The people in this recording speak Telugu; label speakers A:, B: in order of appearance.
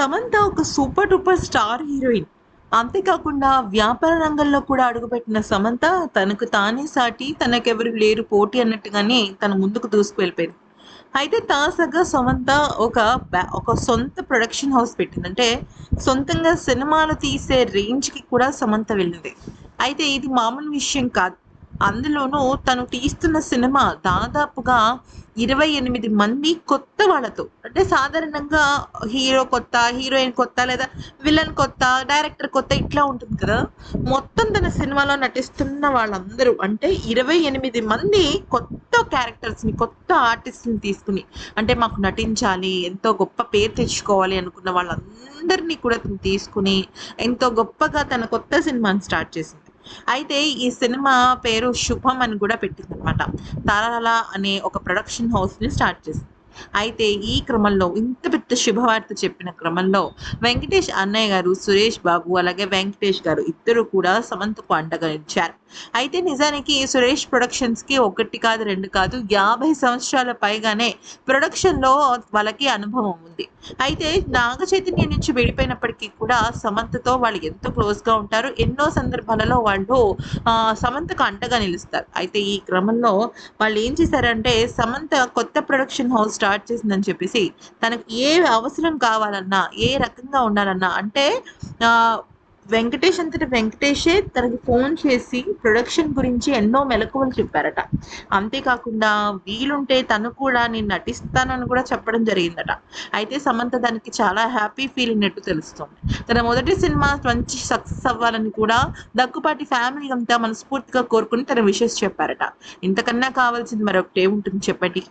A: సమంత ఒక సూపర్ డూపర్ స్టార్ హీరోయిన్. అంతేకాకుండా వ్యాపార రంగంలో కూడా అడుగుపెట్టిన సమంత తనకు తానే సాటి తనకెవరు లేరు పోటీ అన్నట్టుగానే తన ముందుకు దూసుకువెళ్ళిపోయింది. అయితే తాజాగా సమంత ఒక ఒక సొంత ప్రొడక్షన్ హౌస్ పెట్టింది. అంటే సొంతంగా సినిమాలు తీసే రేంజ్కి కూడా సమంత వెళ్ళింది. అయితే ఇది మామూలు విషయం కాదు. అందులోనూ తను తీస్తున్న సినిమా దాదాపుగా ఇరవై ఎనిమిది మంది కొత్త వాళ్ళతో. అంటే సాధారణంగా హీరో కొత్త హీరోయిన్ కొత్త లేదా విలన్ కొత్త డైరెక్టర్ కొత్త ఇట్లా ఉంటుంది కదా. మొత్తం తన సినిమాలో నటిస్తున్న వాళ్ళందరూ అంటే ఇరవై ఎనిమిది మంది కొత్త క్యారెక్టర్స్ని కొత్త ఆర్టిస్ట్ని తీసుకుని అంటే మాకు నటించాలి ఎంతో గొప్ప పేరు తెచ్చుకోవాలి అనుకున్న వాళ్ళందరినీ కూడా తను తీసుకుని ఎంతో గొప్పగా తన కొత్త సినిమాని స్టార్ట్ చేసింది. అయితే ఈ సినిమా పేరు శుభం అని కూడా పెట్టింది అనమాట తారాల అనే ఒక ప్రొడక్షన్ హౌస్ని స్టార్ట్ చేసింది. అయితే ఈ క్రమంలో ఇంత పెద్ద శుభవార్త చెప్పిన క్రమంలో వెంకటేష్ అన్నయ్య గారు సురేష్ బాబు అలాగే వెంకటేష్ గారు ఇద్దరు కూడా సమంతకు అండగా నిలిచారు. అయితే నిజానికి సురేష్ ప్రొడక్షన్స్కి ఒకటి కాదు రెండు కాదు యాభై సంవత్సరాల పైగానే ప్రొడక్షన్లో వాళ్ళకి అనుభవం ఉంది. అయితే నాగ చైతన్య నుంచి విడిపోయినప్పటికీ కూడా సమంతతో వాళ్ళు ఎంతో క్లోజ్గా ఉంటారు ఎన్నో సందర్భాలలో వాళ్ళు ఆ, సమంతకు అండగా నిలుస్తారు. అయితే ఈ క్రమంలో వాళ్ళు ఏం చేశారంటే సమంత కొత్త ప్రొడక్షన్ హౌస్ స్టార్ట్ చేసిందని చెప్పేసి తనకు ఏ అవసరం కావాలన్నా ఏ రకంగా ఉండాలన్నా అంటే వెంకటేష్ అంతటి వెంకటేషే తనకి ఫోన్ చేసి ప్రొడక్షన్ గురించి ఎన్నో మెలకువలు చెప్పారట. అంతేకాకుండా వీలుంటే తను కూడా నేను నటిస్తానని కూడా చెప్పడం జరిగిందట. అయితే సమంత దానికి చాలా హ్యాపీ ఫీల్ అయినట్టు తెలుస్తుంది. తన మొదటి సినిమా మంచి సక్సెస్ అవ్వాలని కూడా దగ్గుపాటి ఫ్యామిలీ అంతా మనస్ఫూర్తిగా కోరుకుని తన విషెస్ చెప్పారట. ఇంతకన్నా కావాల్సింది మరొకటి ఏముంటుంది చెప్పండి.